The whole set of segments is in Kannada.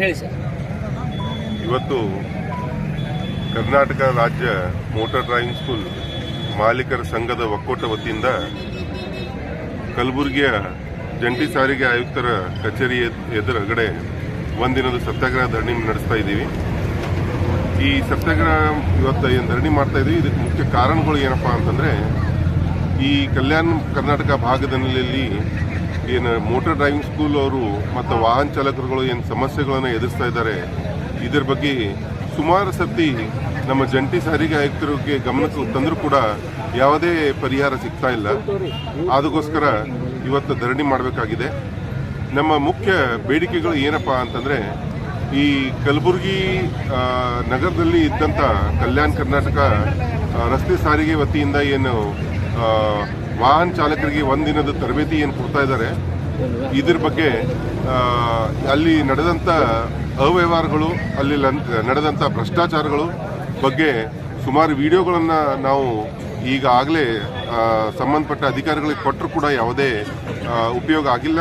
ಹೇಳಿ ಸರ್. ಇವತ್ತು ಕರ್ನಾಟಕ ರಾಜ್ಯ ಮೋಟಾರ್ ಡ್ರೈವಿಂಗ್ ಸ್ಕೂಲ್ ಮಾಲೀಕರ ಸಂಘದ ಒಕ್ಕೂಟ ವತಿಯಿಂದ ಕಲಬುರಗಿಯ ಜಂಟಿ ಸಾರಿಗೆ ಆಯುಕ್ತರ ಕಚೇರಿ ಎದ್- ಎದುರುಗಡೆ ಒಂದಿನದ ಸತ್ಯಾಗ್ರಹ ಧರಣಿ ನಡೆಸ್ತಾ ಇದ್ದೀವಿ. ಈ ಸತ್ಯಾಗ್ರಹ ಇವತ್ತು ಏನು ಧರಣಿ ಮಾಡ್ತಾ ಇದ್ದೀವಿ. ಇದಕ್ಕೆ ಮುಖ್ಯ ಕಾರಣಗಳು ಏನಪ್ಪಾ ಅಂತಂದರೆ, ಈ ಕಲ್ಯಾಣ ಕರ್ನಾಟಕ ಭಾಗದಲ್ಲಿ ಏನು ಮೋಟರ್ ಡ್ರೈವಿಂಗ್ ಸ್ಕೂಲ್ ಅವರು ಮತ್ತು ವಾಹನ ಚಾಲಕರುಗಳು ಏನು ಸಮಸ್ಯೆಗಳನ್ನು ಎದುರಿಸ್ತಾ ಇದ್ದಾರೆ, ಇದರ ಬಗ್ಗೆ ಸುಮಾರು ಸರ್ತಿ ನಮ್ಮ ಜಂಟಿ ಸಾರಿಗೆ ಆಯುಕ್ತರಿಗೆ ಗಮನಕ್ಕೆ ತಂದರೂ ಕೂಡ ಯಾವುದೇ ಪರಿಹಾರ ಸಿಗ್ತಾ ಇಲ್ಲ. ಅದಕ್ಕೋಸ್ಕರ ಇವತ್ತು ಧರಣಿ ಮಾಡಬೇಕಾಗಿದೆ. ನಮ್ಮ ಮುಖ್ಯ ಬೇಡಿಕೆಗಳು ಏನಪ್ಪ ಅಂತಂದರೆ, ಈ ಕಲಬುರಗಿ ನಗರದಲ್ಲಿ ಇದ್ದಂಥ ಕಲ್ಯಾಣ ಕರ್ನಾಟಕ ರಸ್ತೆ ಸಾರಿಗೆ ವತಿಯಿಂದ ಏನು ವಾಹನ ಚಾಲಕರಿಗೆ ಒಂದಿನದ ತರಬೇತಿ ಏನು ಕೊಡ್ತಾ ಇದ್ದಾರೆ. ಇದ್ರ ಬಗ್ಗೆ ಅಲ್ಲಿ ನಡೆದಂಥ ಅವ್ಯವಹಾರಗಳು, ಅಲ್ಲಿ ನಡೆದಂಥ ಭ್ರಷ್ಟಾಚಾರಗಳು ಬಗ್ಗೆ ಸುಮಾರು ವಿಡಿಯೋಗಳನ್ನು ನಾವು ಈಗಾಗಲೇ ಸಂಬಂಧಪಟ್ಟ ಅಧಿಕಾರಿಗಳಿಗೆ ಕೊಟ್ಟರು ಕೂಡ ಯಾವುದೇ ಉಪಯೋಗ ಆಗಿಲ್ಲ.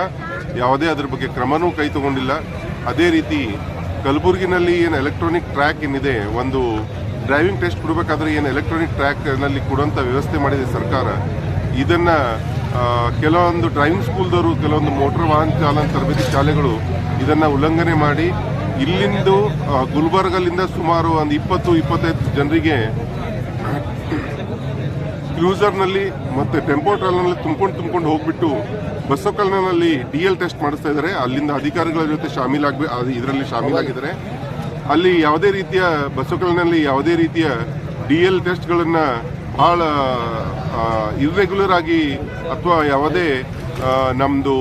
ಯಾವುದೇ ಅದ್ರ ಬಗ್ಗೆ ಕ್ರಮನೂ ಕೈ ತಗೊಂಡಿಲ್ಲ. ಅದೇ ರೀತಿ ಕಲಬುರಗಿನಲ್ಲಿ ಏನು ಎಲೆಕ್ಟ್ರಾನಿಕ್ ಟ್ರ್ಯಾಕ್ ಏನಿದೆ, ಒಂದು ಡ್ರೈವಿಂಗ್ ಟೆಸ್ಟ್ ಕೊಡಬೇಕಾದ್ರೆ ಏನು ಎಲೆಕ್ಟ್ರಾನಿಕ್ ಟ್ರ್ಯಾಕ್ನಲ್ಲಿ ಕೊಡುವಂಥ ವ್ಯವಸ್ಥೆ ಮಾಡಿದೆ ಸರ್ಕಾರ. ಇದನ್ನ ಕೆಲವೊಂದು ಡ್ರೈವಿಂಗ್ ಸ್ಕೂಲ್ದವರು, ಕೆಲವೊಂದು ಮೋಟಾರ್ ವಾಹನ ಚಾಲನ ತರಬೇತಿ ಶಾಲೆಗಳು ಇದನ್ನ ಉಲ್ಲಂಘನೆ ಮಾಡಿ, ಇಲ್ಲಿಂದು ಗುಲ್ಬರ್ಗಲ್ಲಿಂದ ಸುಮಾರು ಒಂದು ಇಪ್ಪತ್ತು, ಇಪ್ಪತ್ತೈದು ಜನರಿಗೆ ಕ್ರೂಸರ್ನಲ್ಲಿ ಮತ್ತೆ ಟೆಂಪೋ ಟ್ರಾಲ್ನಲ್ಲಿ ತುಂಬ್ಕೊಂಡು ತುಂಬ್ಕೊಂಡು ಹೋಗ್ಬಿಟ್ಟು ಬಸವಕಲ್ಯಾಣನಲ್ಲಿ ಡಿ ಎಲ್ ಟೆಸ್ಟ್ ಮಾಡಿಸ್ತಾ ಇದ್ದಾರೆ. ಅಲ್ಲಿಂದ ಅಧಿಕಾರಿಗಳ ಜೊತೆ ಶಾಮೀಲಾಗಬೇ ಇದರಲ್ಲಿ ಶಾಮೀಲಾಗಿದ್ದಾರೆ. ಅಲ್ಲಿ ಯಾವುದೇ ರೀತಿಯ ಬಸ್ಸೊಕಲ್ನಲ್ಲಿ ಯಾವುದೇ ರೀತಿಯ ಡಿ ಎಲ್ ಟೆಸ್ಟ್ಗಳನ್ನು ಬಹಳ ಇರ್ರೆಗ್ಯುಲರ್ ಆಗಿ ಅಥವಾ ಯಾವುದೇ ನಮ್ಮದು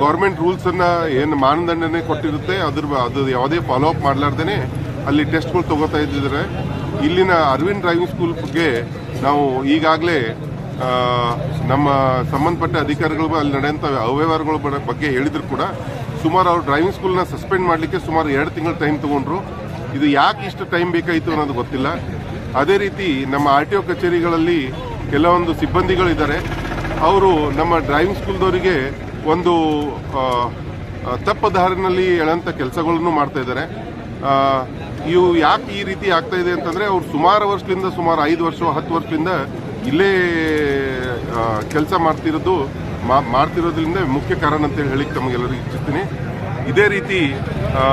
ಗೌರ್ಮೆಂಟ್ ರೂಲ್ಸನ್ನು ಏನು ಮಾನದಂಡನೆ ಕೊಟ್ಟಿರುತ್ತೆ, ಅದ್ರ ಅದು ಯಾವುದೇ ಫಾಲೋ ಅಪ್ ಮಾಡಲಾರ್ದೇ ಅಲ್ಲಿ ಟೆಸ್ಟ್ಗಳು ತಗೋತಾ ಇದ್ದಿದ್ದಾರೆ ಇಲ್ಲಿನ ಅರವಿಂದ್ ಡ್ರೈವಿಂಗ್ ಸ್ಕೂಲ್ ಬಗ್ಗೆ ನಾವು ಈಗಾಗಲೇ ನಮ್ಮ ಸಂಬಂಧಪಟ್ಟ ಅಧಿಕಾರಿಗಳು ಅಲ್ಲಿ ನಡೆಯುವಂಥ ಅವ್ಯವಹಾರಗಳ ಬಗ್ಗೆ ಹೇಳಿದ್ರು ಕೂಡ, ಸುಮಾರು ಅವ್ರು ಡ್ರೈವಿಂಗ್ ಸ್ಕೂಲ್ನ ಸಸ್ಪೆಂಡ್ ಮಾಡಲಿಕ್ಕೆ ಸುಮಾರು ಎರಡು ತಿಂಗಳು ಟೈಮ್ ತಗೊಂಡ್ರು. ಇದು ಯಾಕೆ ಇಷ್ಟು ಟೈಮ್ ಬೇಕಾಯಿತು ಅನ್ನೋದು ಗೊತ್ತಿಲ್ಲ. ಅದೇ ರೀತಿ ನಮ್ಮ ಆರ್ ಟಿ ಒ ಕಚೇರಿಗಳಲ್ಲಿ ಕೆಲವೊಂದು ಸಿಬ್ಬಂದಿಗಳಿದ್ದಾರೆ. ಅವರು ನಮ್ಮ ಡ್ರೈವಿಂಗ್ ಸ್ಕೂಲ್ದವರಿಗೆ ಒಂದು ತಪ್ಪ ದಾರಿನಲ್ಲಿ ಹೇಳೋಂಥ ಕೆಲಸಗಳನ್ನು ಮಾಡ್ತಾ ಇದ್ದಾರೆ. ಇವು ಯಾಕೆ ಈ ರೀತಿ ಆಗ್ತಾ ಇದೆ ಅಂತಂದ್ರೆ ಅವ್ರು ಸುಮಾರು ವರ್ಷದಿಂದ ಸುಮಾರು ಐದು ವರ್ಷ ಹತ್ತು ವರ್ಷದಿಂದ ಇಲ್ಲೇ ಕೆಲಸ ಮಾಡ್ತಿರೋದು ಮಾಡ್ತಿರೋದ್ರಿಂದ ಮುಖ್ಯ ಕಾರಣ ಅಂತೇಳಿ ಹೇಳಿ ತಮಗೆಲ್ಲರಿಗೂ ಇಚ್ಛಿಸ್ತೀನಿ ಇದೇ ರೀತಿ ಆ,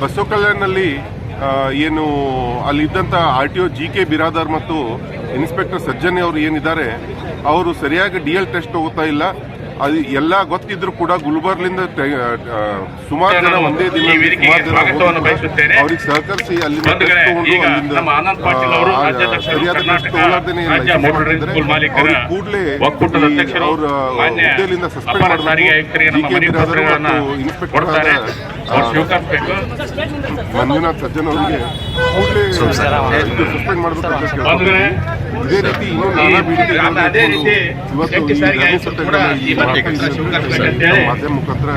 ಬಸವ ಕಲ್ಯಾಣ್ನಲ್ಲಿ ಆ, ಏನು ಅಲ್ಲಿದ್ದಂಥ R T O G K Biradar ಮತ್ತು ಇನ್ಸ್ಪೆಕ್ಟರ್ ಸಜ್ಜನೆ ಅವರು ಏನಿದ್ದಾರೆ, ಅವರು ಸರಿಯಾಗಿ ಡಿ ಎಲ್ ಟೆಸ್ಟ್ ಹೋಗ್ತಾ ಇಲ್ಲ. ಅದು ಎಲ್ಲ ಗೊತ್ತಿದ್ರು ಕೂಡ ಗುಲ್ಬರ್ಲಿಂದ ಸುಮಾರು ಜನ ಒಂದೇ ದಿನ. ಅವ್ರಿಗೆ ಸಹಕರಿಸಿ ಅಲ್ಲಿ ಸರಿಯಾದ ಟೆಸ್ಟ್ ಇಲ್ಲ ಕೂಡಲೇ ಅವ್ರ ಹುದ್ದೆಯಿಂದ ಸಸ್ಪೆಂಡ್ ಮಾಡಬೇಕು ಇನ್ಸ್ಪೆಕ್ಟರ್ ಮಂಜುನಾಥ್ ಸಜ್ಜನ್ ಅವರಿಗೆ ಕೂಡಲೇ ಸಸ್ಪೆಂಡ್ ಮಾಡಬೇಕು ಅಂತ ಇದೇ ರೀತಿ ಇನ್ನೂ ನಾನಾ ಇವತ್ತು ಈ ಮಾಧ್ಯಮ ಮುಖಾಂತರ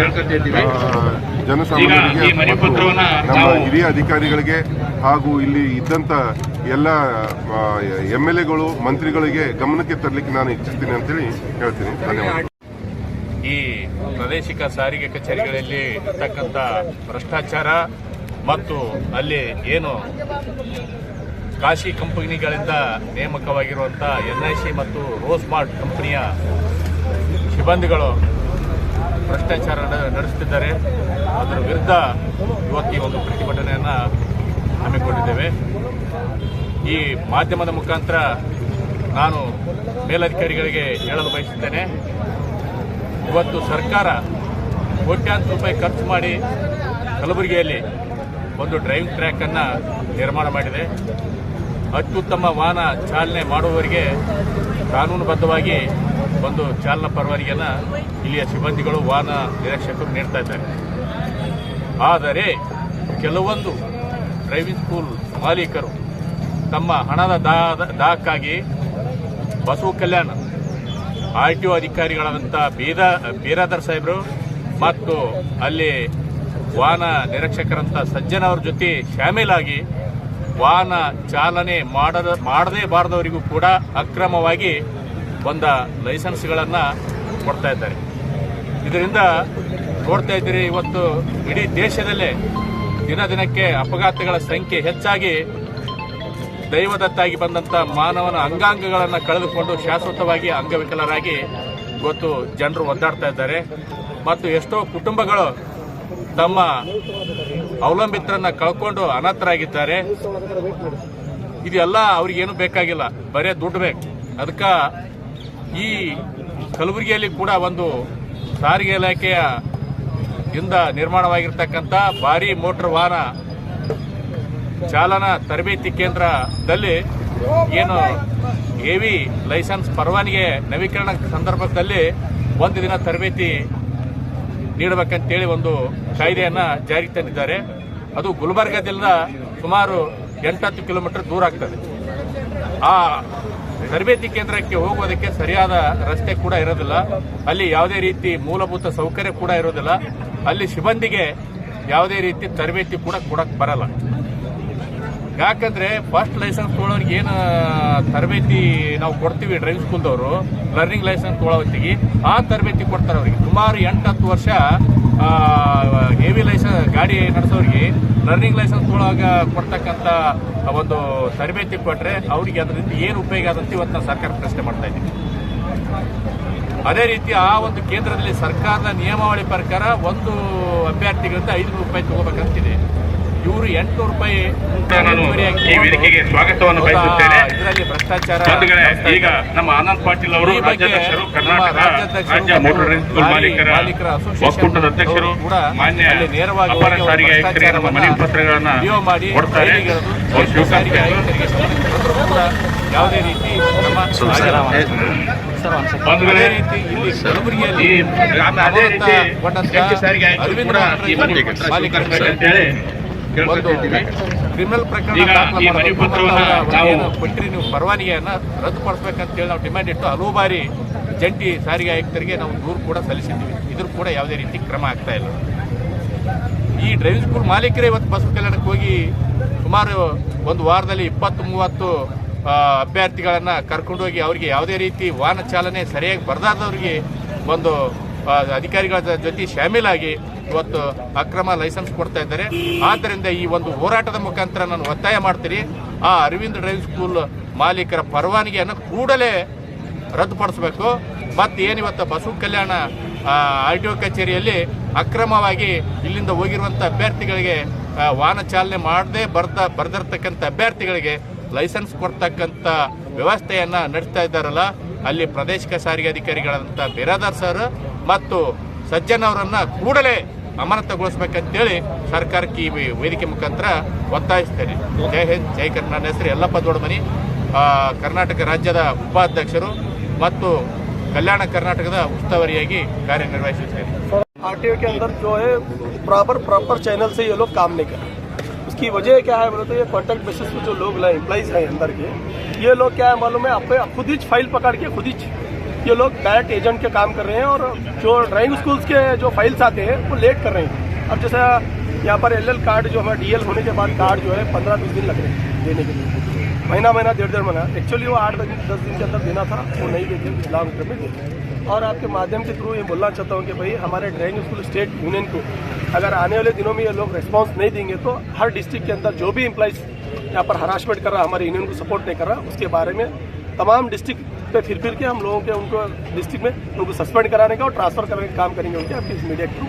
ಜನಸಾಮಾನ್ಯರಿಗೆ ಈ ಮನವಿ ಪತ್ರವನ್ನ ನಮ್ಮ ಹಿರಿಯ ಅಧಿಕಾರಿಗಳಿಗೆ ಹಾಗೂ ಇಲ್ಲಿ ಇದ್ದಂತ ಎಲ್ಲ ಎಂ ಎಲ್ ಎಗಳು ಮಂತ್ರಿಗಳಿಗೆ ಗಮನಕ್ಕೆ ತರಲಿಕ್ಕೆ ನಾನು ಇಚ್ಛಿಸ್ತೀನಿ ಅಂತೇಳಿ ಹೇಳ್ತೀನಿ. ಧನ್ಯವಾದ. ಈ ಪ್ರಾದೇಶಿಕ ಸಾರಿಗೆ ಕಚೇರಿಗಳಲ್ಲಿ ಇರ್ತಕ್ಕಂಥ ಭ್ರಷ್ಟಾಚಾರ ಮತ್ತು ಅಲ್ಲಿ ಏನು ಕಾಶಿ ಕಂಪನಿಗಳಿಂದ ನೇಮಕವಾಗಿರುವಂಥ ಎನ್ ಐ ಸಿ ಮತ್ತು ರೋಸ್ಮಾರ್ಟ್ ಕಂಪನಿಯ ಸಿಬ್ಬಂದಿಗಳು ಭ್ರಷ್ಟಾಚಾರ ನಡೆಸುತ್ತಿದ್ದಾರೆ ಅದರ ವಿರುದ್ಧ ಇವತ್ತು ಒಂದು ಪ್ರತಿಭಟನೆಯನ್ನು ಹಮ್ಮಿಕೊಂಡಿದ್ದೇವೆ. ಈ ಮಾಧ್ಯಮದ ಮುಖಾಂತರ ನಾನು ಮೇಲಧಿಕಾರಿಗಳಿಗೆ ಹೇಳಲು ಬಯಸುತ್ತೇನೆ, ಇವತ್ತು ಸರ್ಕಾರ ಕೋಟ್ಯಾಂತರ ರೂಪಾಯಿ ಖರ್ಚು ಮಾಡಿ ಕಲಬುರಗಿಯಲ್ಲಿ ಒಂದು ಡ್ರೈವಿಂಗ್ ಟ್ರ್ಯಾಕನ್ನು ನಿರ್ಮಾಣ ಮಾಡಿದೆ. ಅತ್ಯುತ್ತಮ ವಾಹನ ಚಾಲನೆ ಮಾಡುವವರಿಗೆ ಕಾನೂನುಬದ್ಧವಾಗಿ ಒಂದು ಚಾಲನಾ ಪರವಾನಿಗೆಯನ್ನು ಇಲ್ಲಿಯ ಸಿಬ್ಬಂದಿಗಳು ವಾಹನ ನಿರೀಕ್ಷಕರು ನೀಡ್ತಾ ಇದ್ದಾರೆ. ಆದರೆ ಕೆಲವೊಂದು ಡ್ರೈವಿಂಗ್ ಸ್ಕೂಲ್ ಮಾಲೀಕರು ತಮ್ಮ ಹಣದ ದಾಹಕ್ಕಾಗಿ Basava Kalyan R T O ಅಧಿಕಾರಿಗಳಾದಂಥ ಬೀದ, ಬೀರಾದರ್ ಸಾಹೇಬರು ಮತ್ತು ಅಲ್ಲಿ ವಾಹನ ನಿರೀಕ್ಷಕರಂಥ ಸಜ್ಜನ ಅವ್ರ ಜೊತೆ ಶಾಮೀಲಾಗಿ ವಾಹನ ಚಾಲನೆ ಮಾಡದ, ಮಾಡದೇ ಬಾರದವರಿಗೂ ಕೂಡ ಅಕ್ರಮವಾಗಿ ಬಂದ ಲೈಸೆನ್ಸ್ಗಳನ್ನು ಕೊಡ್ತಾ ಇದ್ದಾರೆ. ಇದರಿಂದ ನೋಡ್ತಾ ಇದ್ದೀರಿ, ಇವತ್ತು ಇಡೀ ದೇಶದಲ್ಲೇ ದಿನ ದಿನಕ್ಕೆ ಅಪಘಾತಗಳ ಸಂಖ್ಯೆ ಹೆಚ್ಚಾಗಿ ದೈವದತ್ತಾಗಿ ಬಂದಂಥ ಮಾನವನ ಅಂಗಾಂಗಗಳನ್ನು ಕಳೆದುಕೊಂಡು ಶಾಶ್ವತವಾಗಿ ಅಂಗವಿಕಲರಾಗಿ ಇವತ್ತು ಜನರು ಒದ್ದಾಡ್ತಾ ಇದ್ದಾರೆ. ಮತ್ತು ಎಷ್ಟೋ ಕುಟುಂಬಗಳು ತಮ್ಮ ಅವಲಂಬಿತರನ್ನ ಕಳ್ಕೊಂಡು ಅನಾಥರಾಗಿದ್ದಾರೆ ಇದೆಲ್ಲ ಅವ್ರಿಗೇನು ಬೇಕಾಗಿಲ್ಲ. ಬರೇ ದುಡ್ಡು ಬೇಕು. ಅದಕ್ಕೆ ಈ ಕಲಬುರಗಿಯಲ್ಲಿ ಕೂಡ ಒಂದು ಸಾರಿಗೆ ಇಲಾಖೆಯ ಇಂದ ನಿರ್ಮಾಣವಾಗಿರ್ತಕ್ಕಂಥ ಭಾರಿ ಮೋಟಾರ್ ವಾಹನ ಚಾಲನಾ ತರಬೇತಿ ಕೇಂದ್ರದಲ್ಲಿ ಏನು ಎವಿ ಲೈಸೆನ್ಸ್ ಪರವಾನಿಗೆ ನವೀಕರಣ ಸಂದರ್ಭದಲ್ಲಿ ಒಂದು ದಿನ ತರಬೇತಿ ನೀಡಬೇಕಂತೇಳಿ ಒಂದು ಕಾಯ್ದೆಯನ್ನು ಜಾರಿಗೆ ತಂದಿದ್ದಾರೆ. ಅದು ಗುಲ್ಬರ್ಗದಿಂದ ಸುಮಾರು ಎಂಟತ್ತು ಕಿಲೋಮೀಟರ್ ದೂರ ಆಗ್ತದೆ. ಆ ತರಬೇತಿ ಕೇಂದ್ರಕ್ಕೆ ಹೋಗೋದಕ್ಕೆ ಸರಿಯಾದ ರಸ್ತೆ ಕೂಡ ಇರೋದಿಲ್ಲ. ಅಲ್ಲಿ ಯಾವುದೇ ರೀತಿ ಮೂಲಭೂತ ಸೌಕರ್ಯ ಕೂಡ ಇರೋದಿಲ್ಲ. ಅಲ್ಲಿ ಸಿಬ್ಬಂದಿಗೆ ಯಾವುದೇ ರೀತಿ ತರಬೇತಿ ಕೂಡ ಕೊಡಕ್ಕೆ ಬರಲ್ಲ. ಯಾಕಂದ್ರೆ ಫಸ್ಟ್ ಲೈಸೆನ್ಸ್ ತೊಗೊಳೋರಿಗೆ ಏನು ತರಬೇತಿ ನಾವು ಕೊಡ್ತೀವಿ ಡ್ರೈವಿಂಗ್ ಸ್ಕೂಲ್ದವರು ಲರ್ನಿಂಗ್ ಲೈಸೆನ್ಸ್ ತೊಗೊಳೋ ಹೊತ್ತಿಗೆ, ಆ ತರಬೇತಿ ಕೊಡ್ತಾರೆ ಅವರಿಗೆ. ಸುಮಾರು ಎಂಟು ಹತ್ತು ವರ್ಷ ಹೆವಿ ಲೈಸೆನ್ಸ್ ಗಾಡಿ ನಡೆಸೋರಿಗೆ ಲರ್ನಿಂಗ್ ಲೈಸೆನ್ಸ್ ತೊಗೊಳಾಗ ಕೊಡ್ತಕ್ಕಂಥ ಒಂದು ತರಬೇತಿ ಕೊಟ್ಟರೆ ಅವರಿಗೆ ಅದರಿಂದ ಏನು ಉಪಯೋಗ ಆದಂತ ಇವತ್ತು ನಾವು ಸರ್ಕಾರ ಪ್ರಶ್ನೆ ಮಾಡ್ತಾ ಇದ್ದೀವಿ ಅದೇ ರೀತಿ ಆ ಒಂದು ಕೇಂದ್ರದಲ್ಲಿ ಸರ್ಕಾರದ ನಿಯಮಾವಳಿ ಪ್ರಕಾರ ಒಂದು ಅಭ್ಯರ್ಥಿಗಳಿಂದ ಐದು ರೂಪಾಯಿ ತಗೋಬೇಕಂತಿದೆ. ಇವರು ಎಂಟುನೂರು ರೂಪಾಯಿ ನಾನು ಈ ವೇದಿಕೆಗೆ ಸ್ವಾಗತವನ್ನು ಬಯಸುತ್ತೇನೆ. ಇದರಲ್ಲಿ ಭ್ರಷ್ಟಾಚಾರ ಈಗ ನಮ್ಮ ಆನಂದ್ ಪಾಟೀಲ್ ಅವರು ರಾಜ್ಯಾಧ್ಯಕ್ಷರು ಕರ್ನಾಟಕ ರಾಜ್ಯ ಮೋಟಾರ್ ಮಾಲೀಕರ ಮಾಲೀಕರ ಅಸೋಸಿಯೇಷನ್ ಒಕ್ಕೂಟದ ಅಧ್ಯಕ್ಷರು ಕೂಡ ಮಾನ್ಯ ಅಲ್ಲಿ ನೇರವಾಗಿ ಅಪರ ಸಾರಿಗೆ ಆಯುಕ್ತರಿಗೆ ನಮ್ಮ ಮನವಿ ಪತ್ರಗಳನ್ನು ಮಾಡಿ ಕೊಡ್ತಾರೆ ಸಾರಿಗೆ ಆಯುಕ್ತರಿಗೆ ಯಾವುದೇ ರೀತಿ. ಬಂಧುಗಳೇ ಅದೇ ರೀತಿ ಇಲ್ಲಿ ಕಲಬುರಗಿಯಲ್ಲಿ ಅರವಿಂದ್ ಅಂತ ಹೇಳಿ ಮಾಲೀಕರ ಕ್ರಿಮಿನಲ್ ಪ್ರಕರಣ ಕೊಟ್ಟಿರಿ ನೀವು ಪರವಾನಿಗೆಯನ್ನು ರದ್ದುಪಡಿಸಬೇಕಂತೇಳಿ ನಾವು ಡಿಮ್ಯಾಂಡ್ ಇಟ್ಟು ಹಲವು ಬಾರಿ ಜಂಟಿ ಸಾರಿಗೆ ಆಯುಕ್ತರಿಗೆ ನಾವು ದೂರು ಕೂಡ ಸಲ್ಲಿಸಿದ್ದೀವಿ. ಇದ್ರ ಕೂಡ ಯಾವುದೇ ರೀತಿ ಕ್ರಮ ಆಗ್ತಾ ಇಲ್ಲ. ಈ ಡ್ರೈವಿಂಗ್ ಸ್ಕೂಲ್ ಮಾಲೀಕರೇ ಇವತ್ತು ಬಸ್ ಕಲ್ಯಾಣಕ್ಕೆ ಹೋಗಿ ಸುಮಾರು ಒಂದು ವಾರದಲ್ಲಿ ಇಪ್ಪತ್ತು ಮೂವತ್ತು ಅಭ್ಯರ್ಥಿಗಳನ್ನು ಅಭ್ಯರ್ಥಿಗಳನ್ನ ಕರ್ಕೊಂಡೋಗಿ ಅವರಿಗೆ ಯಾವುದೇ ರೀತಿ ವಾಹನ ಚಾಲನೆ ಸರಿಯಾಗಿ ಬರದಾದವ್ರಿಗೆ ಒಂದು ಅಧಿಕಾರಿಗಳ ಜೊತೆ ಶಾಮೀಲಾಗಿ ಇವತ್ತು ಅಕ್ರಮ ಲೈಸೆನ್ಸ್ ಕೊಡ್ತಾ ಇದ್ದಾರೆ. ಆದ್ದರಿಂದ ಈ ಒಂದು ಹೋರಾಟದ ಮುಖಾಂತರ ನಾನು ಒತ್ತಾಯ ಮಾಡ್ತೀನಿ. ಆ ಅರವಿಂದ್ ಡ್ರೈವಿಂಗ್ ಸ್ಕೂಲ್ ಮಾಲೀಕರ ಪರವಾನಗಿಯನ್ನು ಕೂಡಲೇ ರದ್ದುಪಡಿಸಬೇಕು. ಮತ್ತು ಏನಿವತ್ತು Basava Kalyana R T O ಕಚೇರಿಯಲ್ಲಿ ಅಕ್ರಮವಾಗಿ ಇಲ್ಲಿಂದ ಹೋಗಿರುವಂಥ ಅಭ್ಯರ್ಥಿಗಳಿಗೆ ವಾಹನ ಚಾಲನೆ ಮಾಡದೆ ಬರ್ದ ಬರೆದಿರ್ತಕ್ಕಂಥ ಅಭ್ಯರ್ಥಿಗಳಿಗೆ ಲೈಸೆನ್ಸ್ ಕೊಡ್ತಕ್ಕಂಥ ವ್ಯವಸ್ಥೆಯನ್ನು ನಡೆಸ್ತಾ ಇದ್ದಾರಲ್ಲ, ಅಲ್ಲಿ ಪ್ರಾದೇಶಿಕ ಸಾರಿಗೆ ಅಧಿಕಾರಿಗಳಾದಂಥ ಬಿರಾದಾರ್ ಸರ್ ಮತ್ತು ಸಜ್ಜನ್ ಅವರನ್ನು ಕೂಡಲೇ ಅಮಾನತುಗೊಳಿಸ್ಬೇಕಂತೇಳಿ ಸರ್ಕಾರಕ್ಕೆ ಈ ವೆ- ವೇದಿಕೆ ಮುಖಾಂತರ ಒತ್ತಾಯಿಸ್ತೇನೆ ಜೈ ಹಿಂದ್ ಜೈ ಕರ್ನಾಟಕ ನನ್ನ ಹೆಸರು ಯಲ್ಲಪ್ಪ ದೊಡ್ಡಮನಿ ಆ, ಕರ್ನಾಟಕ ರಾಜ್ಯದ ಉಪಾಧ್ಯಕ್ಷರು ಮತ್ತು ಕಲ್ಯಾಣ ಕರ್ನಾಟಕದ ಉಸ್ತುವಾರಿಯಾಗಿ ಕಾರ್ಯನಿರ್ವಹಿಸುತ್ತೇನೆ आरटीओ के अंदर जो है प्रॉपर प्रॉपर चैनल से ये लोग काम नहीं कर रहे उसकी वजह क्या है बोले तो ये कॉन्ट्रैक्ट बेसिस पे जो लोग एम्प्लॉइज हैं अंदर के ये लोग क्या है मालूम है आपको खुद ही फाइल पकड़ के खुद ही ये लोग डायरेक्ट एजेंट के काम कर रहे हैं और जो ड्राइविंग स्कूल्स के जो फाइल्स आते हैं, वो लेट कर रहे हैं। अब जैसा यहाँ पर एल कार्ड जो हमारा डीएल होने के बाद कार्ड जो है, पंद्रह बीस दिन लग रहे हैं देने के लिए। महीना महीना, डेढ़ डेढ़ महीना। एक्चुअली वो आठ दस दिन के अंदर देना था, वो नहीं देते लॉन्ग टर्म में देते और आपके माध्यम के थ्रू ये बोलना चाहता हूँ कि भाई, हमारे ड्राइविंग स्कूल, स्टेट यूनियन को अगर आने वाले दिनों में ये लोग रिस्पॉन्स नहीं देंगे तो हर डिस्ट्रिक्ट के अंदर जो भी एम्प्लॉइज यहाँ पर हरासमेंट कर रहा, हमारे यूनियन को सपोर्ट नहीं कर रहा, उसके बारे में तमाम डिस्ट्रिक्ट पे फिर फिर के हम लोगों के, उनको डिस्ट्रिक्ट में उनको सस्पेंड कराने का और ट्रांसफ़र करने का काम करेंगे उनके, आपके इस मीडिया के थ्रू